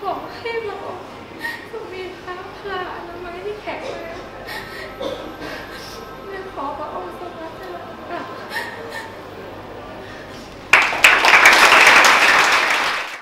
ขอให้เรามีพระผ่าอนามัยที่แข็งแรง